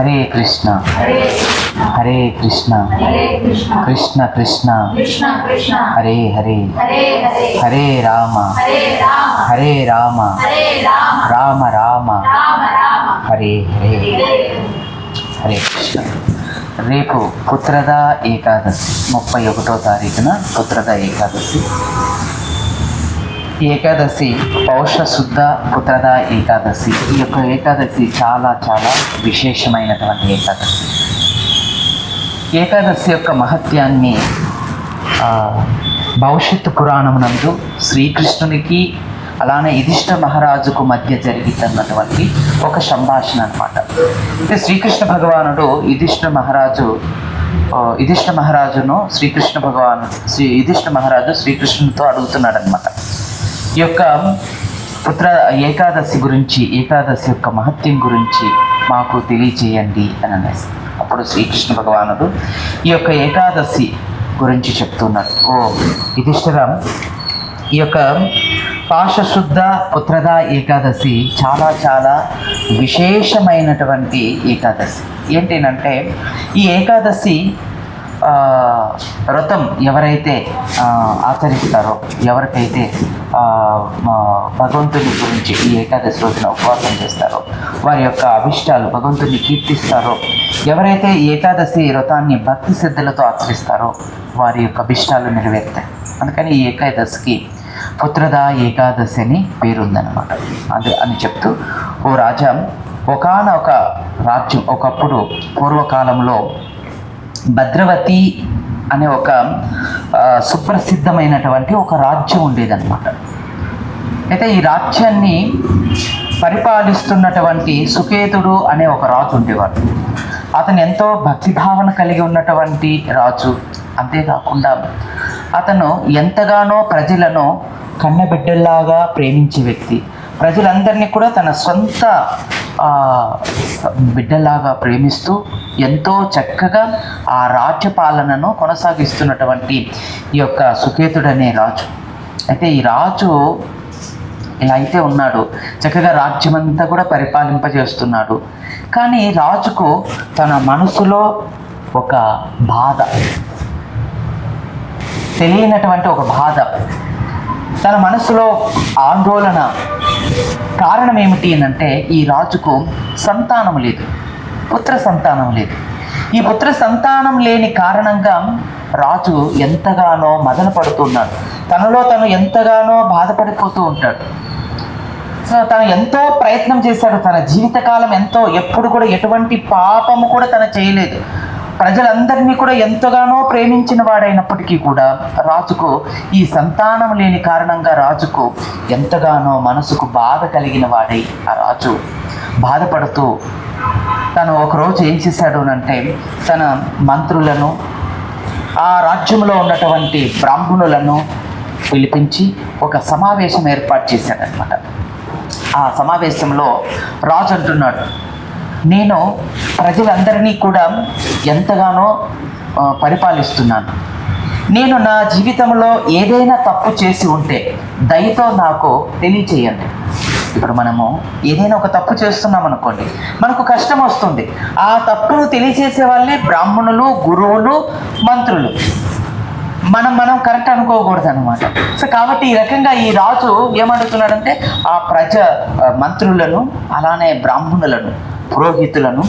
హరే కృష్ణ. హరే కృష్ణ. కృష్ణ. కృష్ణ హరే హరే. హరే రామ. హరే రామ. రామ. రామ. హరే హరే. హరే కృష్ణ. రేపు పుత్రద ఏకాదశి. ముప్పై ఒకటో తారీఖున పుత్రద ఏకాదశి. ఏకాదశి పౌష శుద్ధ పుత్రద ఏకాదశి. ఈ యొక్క ఏకాదశి చాలా చాలా విశేషమైనటువంటి ఏకాదశి. ఏకాదశి యొక్క మహత్యాన్ని భవిష్యత్తు పురాణమునందు శ్రీకృష్ణునికి అలానే యుధిష్ఠ మహారాజుకు మధ్య జరిగినటువంటి ఒక సంభాషణ అనమాట అంటే శ్రీకృష్ణ భగవానుడు యుధిష్ఠ మహారాజు యుధిష్ఠ మహారాజును శ్రీకృష్ణ భగవాను శ్రీ యుధిష్ఠ మహారాజు శ్రీకృష్ణునితో అడుగుతున్నాడనమాట ఈ యొక్క పుత్ర ఏకాదశి గురించి ఏకాదశి యొక్క మహత్యం గురించి మాకు తెలియచేయండి అని అనేసి. అప్పుడు శ్రీకృష్ణ భగవానుడు ఈ యొక్క ఏకాదశి గురించి చెప్తున్నాడు. ఓ యుధిష్ఠిరం ఈ యొక్క పాశశుద్ధ పుత్రద ఏకాదశి చాలా చాలా విశేషమైనటువంటి ఏకాదశి. ఏంటంటే ఈ ఏకాదశి వ్రతం ఎవరైతే ఆచరిస్తారో ఎవరికైతే మా భగవంతుని గురించి ఈ ఏకాదశి రోజున ఉపవాసం చేస్తారో వారి యొక్క అభిష్టాలు భగవంతుని కీర్తిస్తారో ఎవరైతే ఏకాదశి వ్రతాన్ని భక్తి శ్రద్ధలతో ఆచరిస్తారో వారి యొక్క అభిష్టాలు నెరవేరుతాయి. అందుకని ఈ ఏకాదశికి పుత్రదా ఏకాదశి అని పేరుందనమాట అది అని చెప్తూ ఓ రాజా ఒకనొక రాజ్యం ఒకప్పుడు పూర్వకాలంలో భద్రవతి అనే ఒక సుప్రసిద్ధమైనటువంటి ఒక రాజ్యం ఉండేదన్నమాట. అయితే ఈ రాజ్యాన్ని పరిపాలిస్తున్నటువంటి సుకేతుడు అనే ఒక రాజు ఉండేవాడు. అతను ఎంతో భక్తిభావన కలిగి ఉన్నటువంటి రాజు. అంతేకాకుండా అతను ఎంతగానో ప్రజలను కన్నబిడ్డల్లాగా ప్రేమించే వ్యక్తి. ప్రజలందరినీ కూడా తన సొంత బిడ్డలాగా ప్రేమిస్తూ ఎంతో చక్కగా ఆ రాజ్య పాలనను కొనసాగిస్తున్నటువంటి ఈ యొక్క సుకేతుడనే రాజు. అయితే ఈ రాజు ఇలా అయితే ఉన్నాడు. చక్కగా రాజ్యమంతా కూడా పరిపాలింపజేస్తున్నాడు. కానీ రాజుకు తన మనసులో ఒక బాధ. తెలియనటువంటి ఒక బాధ. తన మనసులో ఆందోళన కారణం ఏమిటి అంటే ఈ రాజుకు సంతానం లేదు. పుత్ర సంతానం లేదు. ఈ పుత్ర సంతానం లేని కారణంగా రాజు ఎంతగానో మదన పడుతున్నాడు. తనలో తను ఎంతగానో బాధపడిపోతూ ఉంటాడు. సో తను ఎంతో ప్రయత్నం చేశాడు. తన జీవితకాలం ఎంతో ఎప్పుడు కూడా ఎటువంటి పాపము కూడా తను చేయలేదు. ప్రజలందరినీ కూడా ఎంతగానో ప్రేమించిన వాడైనప్పటికీ కూడా రాజుకు ఈ సంతానం లేని కారణంగా రాజుకు ఎంతగానో మనసుకు బాధ కలిగిన వాడై ఆ రాజు బాధపడుతూ తను ఒకరోజు ఏం చేశాడు అంటే తన మంత్రులను ఆ రాజ్యంలో ఉన్నటువంటి బ్రాహ్మణులను పిలిపించి ఒక సమావేశం ఏర్పాటు చేశాడనమాట ఆ సమావేశంలో రాజు అంటున్నాడు నేను ప్రజలందరినీ కూడా ఎంతగానో పరిపాలిస్తున్నాను. నేను నా జీవితంలో ఏదైనా తప్పు చేసి ఉంటే దయతో నాకు తెలియచేయండి. ఇప్పుడు మనము ఏదైనా ఒక తప్పు చేస్తున్నాం అనుకోండి మనకు కష్టం వస్తుంది. ఆ తప్పును తెలియచేసే వాళ్ళే బ్రాహ్మణులు గురువులు మంత్రులు. మనం మనం కరెక్ట్ అనుకోకూడదు అనమాట సో కాబట్టి ఈ రకంగా ఈ రాజు ఏమడుగుతున్నాడంటే ఆ ప్రజ మంత్రులను అలానే బ్రాహ్మణులను పురోహితులను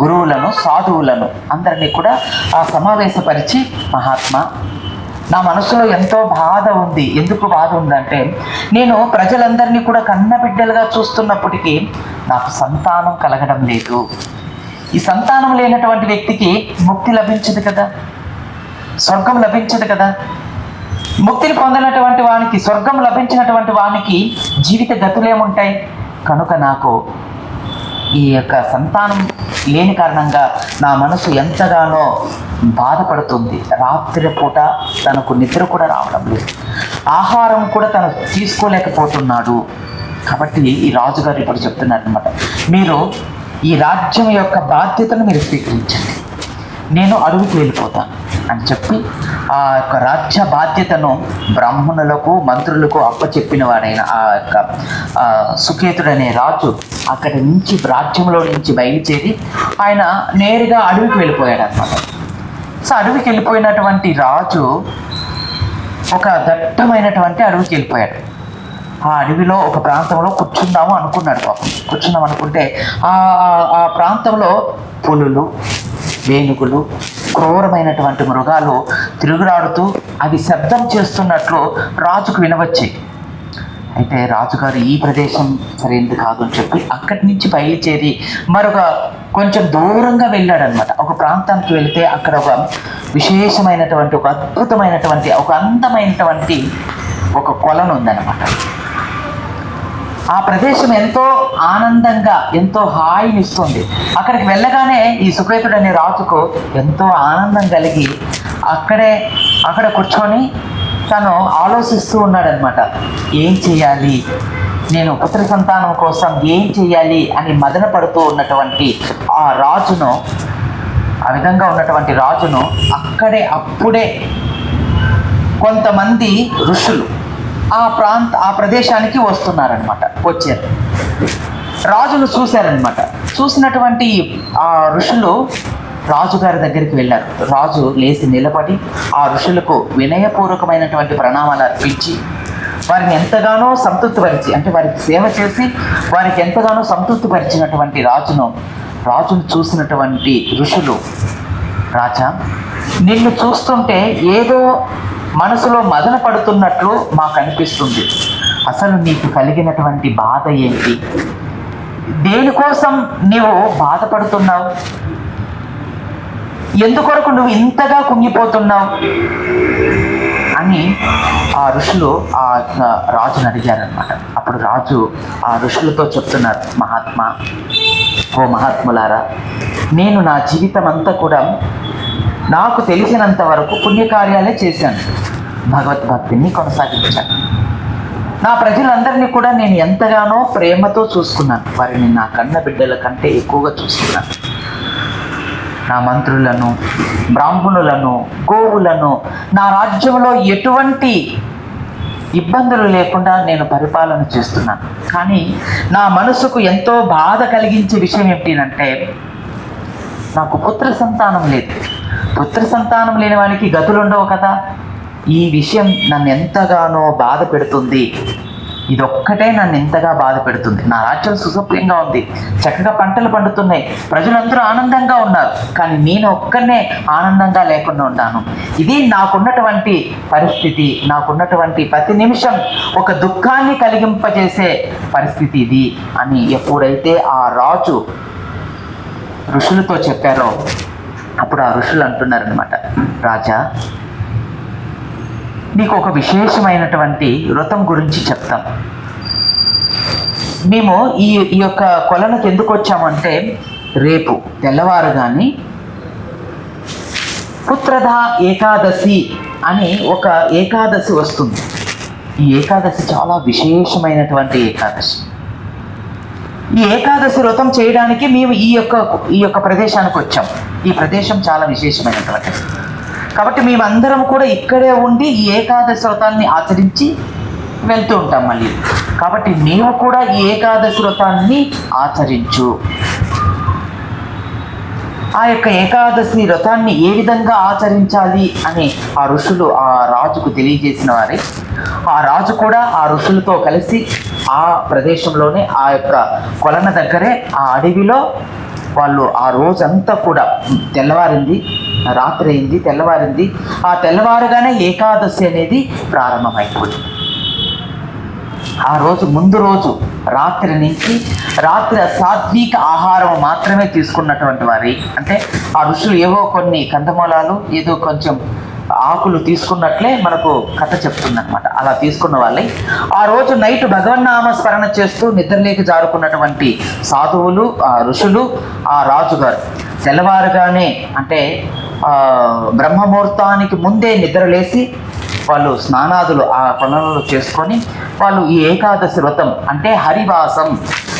గురువులను సాధువులను అందరినీ కూడా ఆ సమావేశపరిచి మహాత్మా నా మనసులో ఎంతో బాధ ఉంది. ఎందుకు బాధ ఉందంటే నేను ప్రజలందరినీ కూడా కన్నబిడ్డలుగా చూస్తున్నప్పటికీ నాకు సంతానం కలగడం లేదు. ఈ సంతానం లేనటువంటి వ్యక్తికి ముక్తి లభించదు కదా? స్వర్గం లభించదు కదా? ముక్తిని పొందినటువంటి వానికి స్వర్గం లభించినటువంటి వానికి జీవిత గతులేముంటాయి? కనుక నాకు ఈ యొక్క సంతానం లేని కారణంగా నా మనసు ఎంతగానో బాధపడుతుంది. రాత్రి పూట తనకు నిద్ర కూడా రావడం లేదు. ఆహారం కూడా తను తీసుకోలేకపోతున్నాడు. కాబట్టి ఈ రాజుగారు ఇప్పుడు చెప్తున్నారు అనమాట మీరు ఈ రాజ్యం యొక్క బాధ్యతను మీరు స్వీకరించండి. నేను అడుగుకు వెళ్ళిపోతాను అని చెప్పి ఆ యొక్క రాజ్య బాధ్యతను బ్రాహ్మణులకు మంత్రులకు అప్పచెప్పిన వాడైన ఆ యొక్క సుకేతుడనే రాజు అక్కడి నుంచి రాజ్యంలో నుంచి బయలుదేరి ఆయన నేరుగా అడవికి వెళ్ళిపోయాడు అనమాట సో అడవికి వెళ్ళిపోయినటువంటి రాజు ఒక దట్టమైనటువంటి అడవికి వెళ్ళిపోయాడు. ఆ అడవిలో ఒక ప్రాంతంలో కూర్చుందాము అనుకున్నాడు పాపం. కూర్చుందాం అనుకుంటే ఆ ప్రాంతంలో పులులు వేణుగులు క్రూరమైనటువంటి మృగాలు తిరుగులాడుతూ అవి శబ్దం చేస్తున్నట్లు రాజుకు వినవచ్చాయి అయితే రాజుగారు ఈ ప్రదేశం సరైనది కాదు అని చెప్పి అక్కడి నుంచి బయలుదేరి మరొక కొంచెం దూరంగా వెళ్ళాడనమాట ఒక ప్రాంతానికి వెళితే అక్కడ ఒక విశేషమైనటువంటి ఒక అద్భుతమైనటువంటి ఒక అందమైనటువంటి ఒక కొలను ఉందన్నమాట. ఆ ప్రదేశం ఎంతో ఆనందంగా ఎంతో హాయిని ఇస్తుంది. అక్కడికి వెళ్ళగానే ఈ సుఖేతుడు అనే రాజుకు ఎంతో ఆనందం కలిగి అక్కడే అక్కడ కూర్చొని తను ఆలోచిస్తూ ఉన్నాడనమాట ఏం చేయాలి? నేను పుత్ర సంతానం కోసం ఏం చేయాలి? అని మదన పడుతూ ఉన్నటువంటి ఆ రాజును ఆ విధంగా ఉన్నటువంటి రాజును అక్కడే అప్పుడే కొంతమంది ఋషులు ఆ ప్రాంత ఆ ప్రదేశానికి వస్తున్నారనమాట వచ్చారు. రాజును చూశారనమాట చూసినటువంటి ఆ ఋషులు రాజుగారి దగ్గరికి వెళ్ళారు. రాజు లేచి నిలబడి ఆ ఋషులకు వినయపూర్వకమైనటువంటి ప్రణామాలు అర్పించి వారిని ఎంతగానో సంతృప్తిపరిచి అంటే వారికి సేవ చేసి వారికి ఎంతగానో సంతృప్తిపరిచినటువంటి రాజును రాజును చూసినటువంటి ఋషులు రాజా నిన్ను చూస్తుంటే ఏదో మనసులో మదన పడుతున్నట్లు మాకు అనిపిస్తుంది. అసలు నీకు కలిగినటువంటి బాధ ఏంటి? దేనికోసం నీవు బాధపడుతున్నావు? ఎందుకొరకు నువ్వు ఇంతగా కుంగిపోతున్నావు? అని ఆ ఋషులు ఆ రాజుని అడిగారనమాట అప్పుడు రాజు ఆ ఋషులతో చెప్తున్నారు మహాత్మా ఓ మహాత్ములారా నేను నా జీవితం అంతా కూడా నాకు తెలిసినంత వరకు పుణ్యకార్యాలే చేశాను. భగవద్భక్తిని కొనసాగించాను. నా ప్రజలందరినీ కూడా నేను ఎంతగానో ప్రేమతో చూసుకున్నాను. వారిని నా కన్న బిడ్డల కంటే ఎక్కువగా చూసుకున్నాను. నా మంత్రులను బ్రాహ్మణులను గోవులను నా రాజ్యంలో ఎటువంటి ఇబ్బందులు లేకుండా నేను పరిపాలన చేస్తున్నాను కానీ నా మనసుకు ఎంతో బాధ కలిగించే విషయం ఏమిటినంటే నాకు పుత్ర సంతానం లేదు. పుత్ర సంతానం లేని వానికి గతులు ఉండవు కదా. ఈ విషయం నన్ను ఎంతగానో బాధ పెడుతుంది. ఇదొక్కటే నన్ను ఎంతగా బాధ పెడుతుంది నా రాజ్యం సుసభ్యంగా ఉంది. చక్కగా పంటలు పండుతున్నాయి. ప్రజలందరూ ఆనందంగా ఉన్నారు. కానీ నేను ఒక్కనే ఆనందంగా లేకుండా ఉన్నాను ఇది నాకున్నటువంటి పరిస్థితి. నాకున్నటువంటి ప్రతి నిమిషం ఒక దుఃఖాన్ని కలిగింపజేసే పరిస్థితి ఇది అని ఎప్పుడైతే ఆ రాజు ఋషులతో చెప్పారో అప్పుడు ఆ ఋషులు అంటున్నారనమాట రాజా మీకు ఒక విశేషమైనటువంటి వ్రతం గురించి చెప్తాం. మేము ఈ ఈ యొక్క కొలనుకి ఎందుకు వచ్చామంటే రేపు తెల్లవారు కానీ పుత్రధ ఏకాదశి అని ఒక ఏకాదశి వస్తుంది. ఈ ఏకాదశి చాలా విశేషమైనటువంటి ఏకాదశి. ఈ ఏకాదశి వ్రతం చేయడానికి మేము ఈ యొక్క ఈ యొక్క ప్రదేశానికి వచ్చాం. ఈ ప్రదేశం చాలా విశేషమైనటువంటిది. కాబట్టి మేమందరం కూడా ఇక్కడే ఉండి ఈ ఏకాదశి వ్రతాన్ని ఆచరించి వెళ్తూ ఉంటాం మళ్ళీ. కాబట్టి నీవు కూడా ఈ ఏకాదశి వ్రతాన్ని ఆచరించు. ఆ యొక్క ఏకాదశి వ్రతాన్ని ఏ విధంగా ఆచరించాలి అని ఆ ఋషులు ఆ రాజుకు తెలియజేసిన వారే. ఆ రాజు కూడా ఆ ఋషులతో కలిసి ఆ ప్రదేశంలోనే ఆ యొక్క కొలన దగ్గరే ఆ అడవిలో వాళ్ళు ఆ రోజంతా కూడా తెల్లవారింది రాత్రి అయింది తెల్లవారింది. ఆ తెల్లవారుగానే ఏకాదశి అనేది ప్రారంభమైపోయింది. ఆ రోజు ముందు రోజు రాత్రి నుంచి రాత్రి సాత్విక ఆహారం మాత్రమే తీసుకున్నటువంటి వారి అంటే ఆ ఋషులు ఏవో కొన్ని కందమూలాలు ఏదో కొంచెం ఆకులు తీసుకున్నట్లే మనకు కథ చెప్తుందనమాట అలా తీసుకున్న వాళ్ళే. ఆ రోజు నైట్ భగవన్నామ స్మరణ చేస్తూ నిద్రలేకి జారుకున్నటువంటి సాధువులు ఆ ఋషులు ఆ రాజుగారు. తెల్లవారుగానే అంటే బ్రహ్మముహూర్తానికి ముందే నిద్రలేసి వాళ్ళు స్నానాదులు ఆ పనులను చేసుకొని వాళ్ళు ఈ ఏకాదశి వ్రతం అంటే హరివాసం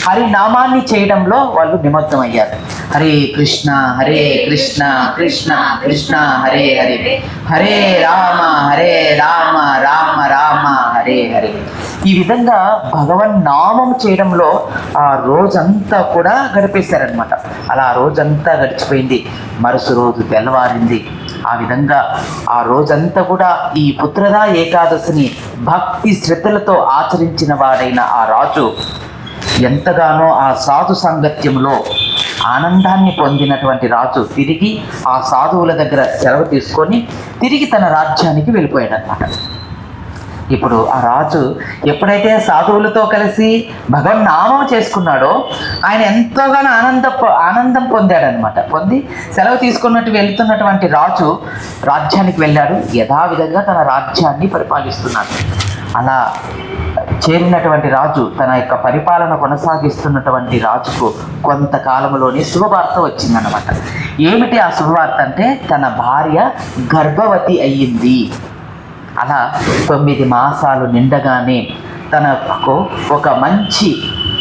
హరినామాన్ని చేయడంలో వాళ్ళు నిమగ్నమయ్యారు. హరే కృష్ణ హరే కృష్ణ కృష్ణ కృష్ణ హరే హరే. హరే రామ హరే రామ రామ రామ హరే హరే. ఈ విధంగా భగవన్ నామం చేయడంలో ఆ రోజంతా కూడా గడిపేశారనమాట అలా రోజంతా గడిచిపోయింది. మరుస రోజు తెల్లవారింది. ఆ విధంగా ఆ రోజంతా కూడా ఈ పుత్రదా ఏకాదశిని భక్తి శ్రద్ధలతో ఆచరించిన వాడైన ఆ రాజు ఎంతగానో ఆ సాధు సాంగత్యంలో ఆనందాన్ని పొందినటువంటి రాజు తిరిగి ఆ సాధువుల దగ్గర సెలవు తీసుకొని తిరిగి తన రాజ్యానికి వెళ్ళిపోయాడు అనమాట ఇప్పుడు ఆ రాజు ఎప్పుడైతే సాధువులతో కలిసి భగవన్ నామం చేసుకున్నాడో ఆయన ఎంతోగానో ఆనంద ఆనందం పొందాడనమాట పొంది సెలవు తీసుకున్నట్టు వెళ్తున్నటువంటి రాజు రాజ్యానికి వెళ్ళాడు. యథావిధంగా తన రాజ్యాన్ని పరిపాలిస్తున్నాడు. అలా చేరినటువంటి రాజు తన యొక్క పరిపాలన కొనసాగిస్తున్నటువంటి రాజుకు కొంతకాలంలోనే శుభవార్త వచ్చిందనమాట ఏమిటి ఆ శుభవార్త అంటే తన భార్య గర్భవతి అయ్యింది. అలా తొమ్మిది మాసాలు నిండగానే తనకు ఒక మంచి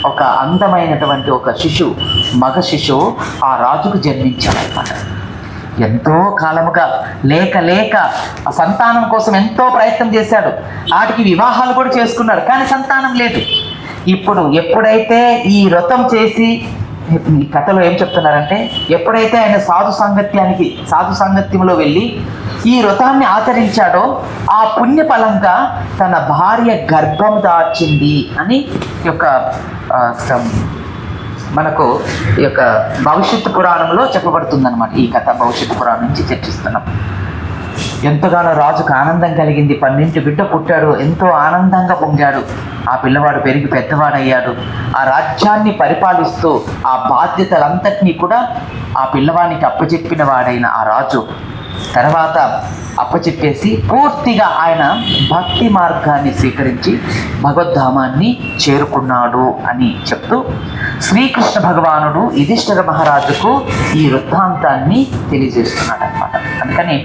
ఒక అందమైనటువంటి ఒక శిశువు మగ శిశువు ఆ రాజుకు జన్మించాడనమాట ఎంతో కాలముగా లేక లేక ఆ సంతానం కోసం ఎంతో ప్రయత్నం చేశాడు. వాటికి వివాహాలు కూడా చేసుకున్నాడు కానీ సంతానం లేదు. ఇప్పుడు ఎప్పుడైతే ఈ వ్రతం చేసి ఈ కథలో ఏం చెప్తున్నారంటే ఎప్పుడైతే ఆయన సాధు సాంగత్యానికి సాధు సాంగత్యంలో వెళ్ళి ఈ వ్రతాన్ని ఆచరించాడో ఆ పుణ్య ఫలంగా తన భార్య గర్భం దాచింది అని ఈ యొక్క మనకు ఈ యొక్క భవిష్యత్తు పురాణంలో చెప్పబడుతుందన్నమాట. ఈ కథ భవిష్యత్తు పురాణం నుంచి చర్చిస్తున్నాం. ఎంతగానో రాజుకు ఆనందం కలిగింది. పన్నెండు బిడ్డ పుట్టాడు. ఎంతో ఆనందంగా పొంగాడు. ఆ పిల్లవాడు పెరిగి పెద్దవాడయ్యాడు. ఆ రాజ్యాన్ని పరిపాలిస్తూ ఆ బాధ్యతలంతటినీ కూడా ఆ పిల్లవానికి అప్పచెప్పిన వాడైన ఆ రాజు తర్వాత అప్పచెప్పేసి పూర్తిగా ఆయన భక్తి మార్గాన్ని స్వీకరించి భగవద్ధామాన్ని చేరుకున్నాడు అని చెప్తూ శ్రీకృష్ణ భగవానుడు యుధిష్ఠిర మహారాజుకు ఈ వృత్తాంతాన్ని తెలియజేస్తున్నాడు అనమాట అందుకని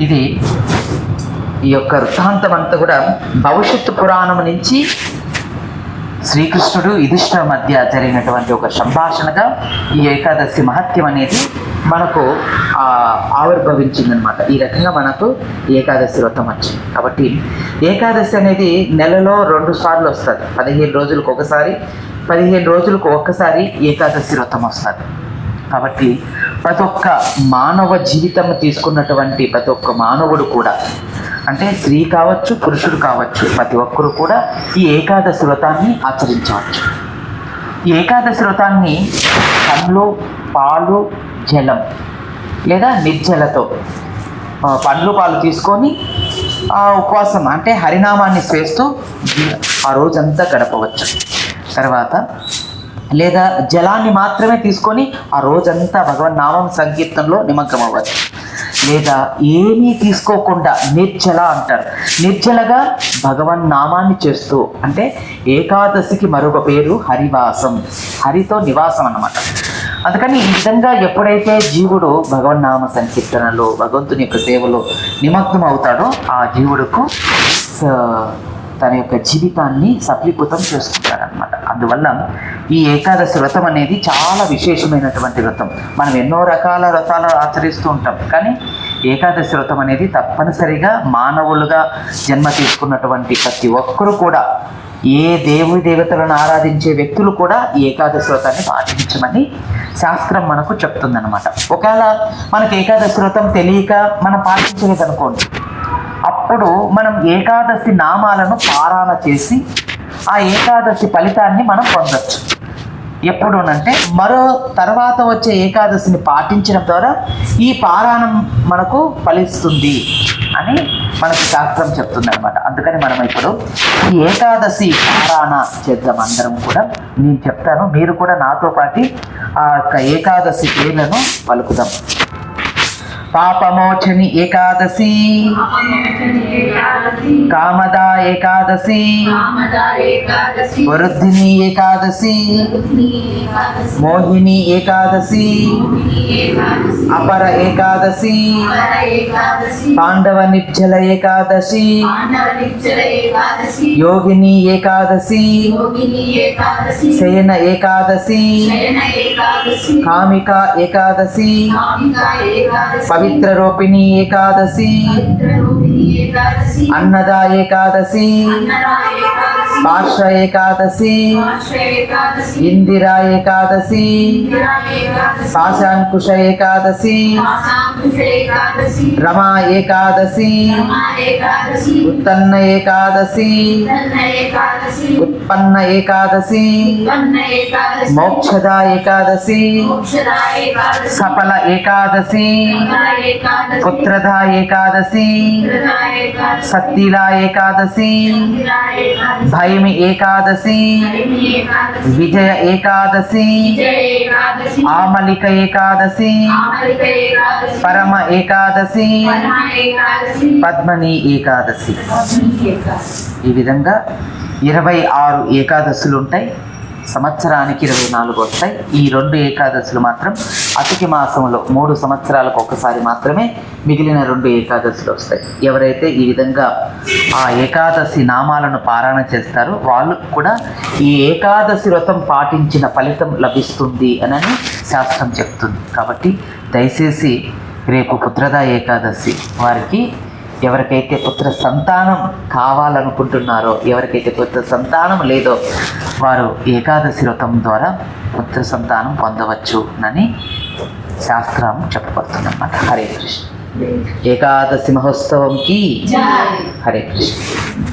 ఇది ఈ యొక్క వృత్తాంతం అంతా కూడా భవిష్యత్తు పురాణం నుంచి శ్రీకృష్ణుడు యుధిష్ఠిర మధ్య జరిగినటువంటి ఒక సంభాషణగా ఈ ఏకాదశి మహత్యం అనేది మనకు ఆవిర్భవించిందనమాట ఈ రకంగా మనకు ఏకాదశి వ్రతం వచ్చింది. కాబట్టి ఏకాదశి అనేది నెలలో రెండు సార్లు వస్తుంది. పదిహేను రోజులకు ఒకసారి పదిహేను రోజులకు ఒక్కసారి ఏకాదశి వ్రతం వస్తుంది. కాబట్టి ప్రతి ఒక్క మానవ జీవితం తీసుకున్నటువంటి ప్రతి ఒక్క మానవుడు కూడా అంటే స్త్రీ కావచ్చు పురుషుడు కావచ్చు ప్రతి ఒక్కరు కూడా ఈ ఏకాదశి వ్రతాన్ని ఆచరించవచ్చు. ఏకాదశి వ్రతాన్ని పండ్లు పాలు జలం లేదా నిర్జలతో పండ్లు పాలు తీసుకొని ఆ ఉపవాసం అంటే హరినామాన్ని చేస్తూ ఆ రోజంతా గడపవచ్చు. తర్వాత లేదా జలాన్ని మాత్రమే తీసుకొని ఆ రోజంతా భగవన్ నామం సంకీర్తనలో నిమగ్నం అవ్వచ్చు లేదా ఏమీ తీసుకోకుండా నిర్జల అంటారు. నిర్జలగా భగవన్ నామాన్ని చేస్తూ అంటే ఏకాదశికి మరొక పేరు హరివాసం. హరితో నివాసం అన్నమాట. అందుకని ఈ విధంగా ఎప్పుడైతే జీవుడు భగవన్ నామ సంకీర్తనలో భగవంతుని యొక్క సేవలో నిమగ్నం అవుతాడో ఆ జీవుడుకు తన యొక్క జీవితాన్ని సఫలీకృతం చేసుకుంటారనమాట అందువల్ల ఈ ఏకాదశి వ్రతం అనేది చాలా విశేషమైనటువంటి వ్రతం. మనం ఎన్నో రకాల వ్రతాలు ఆచరిస్తూ ఉంటాం. కానీ ఏకాదశి వ్రతం అనేది తప్పనిసరిగా మానవులుగా జన్మ తీసుకున్నటువంటి ప్రతి ఒక్కరూ కూడా ఏ దేవుడి దేవతలను ఆరాధించే వ్యక్తులు కూడా ఈ ఏకాదశి వ్రతాన్ని పాటించమని శాస్త్రం మనకు చెప్తుందనమాట ఒకవేళ మనకు ఏకాదశి వ్రతం తెలియక మనం పాటించలేదనుకోండి అప్పుడు మనం ఏకాదశి నామాలను పారాయణ చేసి ఆ ఏకాదశి ఫలితాన్ని మనం పొందవచ్చు ఎప్పుడునంటే మరో తర్వాత వచ్చే ఏకాదశిని పాటించడం ద్వారా ఈ పారాయణం మనకు ఫలిస్తుంది అని మనకు శాస్త్రం చెప్తుంది అనమాట అందుకని మనం ఇప్పుడు ఈ ఏకాదశి పారాయణ చేద్దాం అందరం కూడా. నేను చెప్తాను మీరు కూడా నాతో పాటు ఆ యొక్క ఏకాదశి పేర్లను పలుకుదాం. పాపమోచని ఏకాదశి. కామదా ఏకాదశి. వరుద్ధిని ఏకాదశి. మోహిని ఏకాదశి. అపర ఏకాదశి. పాండవ నిబ్జల ఏకాదశి. యోగిని ఏకాదశి. శయన ఏకాదశి. కామిక ఏకాదశి. పవిత్ర రూపిణి ఏకాదశి. అన్నద ఏకాదశి. అన్నదా ఏకాదశి ఇందిరా ఏకాదశి పాశాంకుశ ఏకాదశి రమా ఏకాదశి ఉత్తన్న ఏకాదశి ఉత్పన్న ఏకాదశి మోక్షద ఏకాదశి సఫల ఏకాదశి పుత్రధ ఏకాదశి సత్తిలా ఏకాదశి ఏకాదశి హరిమి ఏకాదశి. విజయ ఏకాదశి. ఆమలిక ఏకాదశి. పరమ ఏకాదశి. పద్మని ఏకాదశి ఏకాదశి. ఈ విధంగా ఇరవై ఆరు ఏకాదశులు ఉంటాయి. సంవత్సరానికి ఇరవై నాలుగు వస్తాయి. ఈ రెండు ఏకాదశులు మాత్రం అతికి మాసంలో మూడు సంవత్సరాలకు ఒకసారి మాత్రమే మిగిలిన రెండు ఏకాదశులు వస్తాయి. ఎవరైతే ఈ విధంగా ఆ ఏకాదశి నామాలను పారాయణ చేస్తారో వాళ్ళు కూడా ఈ ఏకాదశి వ్రతం పాటించిన ఫలితం లభిస్తుంది అని శాస్త్రం చెప్తుంది. కాబట్టి దయచేసి రేపు పుత్రదా ఏకాదశి వారికి ఎవరికైతే పుత్ర సంతానం కావాలనుకుంటున్నారో ఎవరికైతే పుత్ర సంతానం లేదో వారు ఏకాదశి వ్రతం ద్వారా పుత్ర సంతానం పొందవచ్చు అని శాస్త్రం చెప్పబడుతుందన్నమాట. హరే కృష్ణ. ఏకాదశి మహోత్సవంకి హరే కృష్ణ.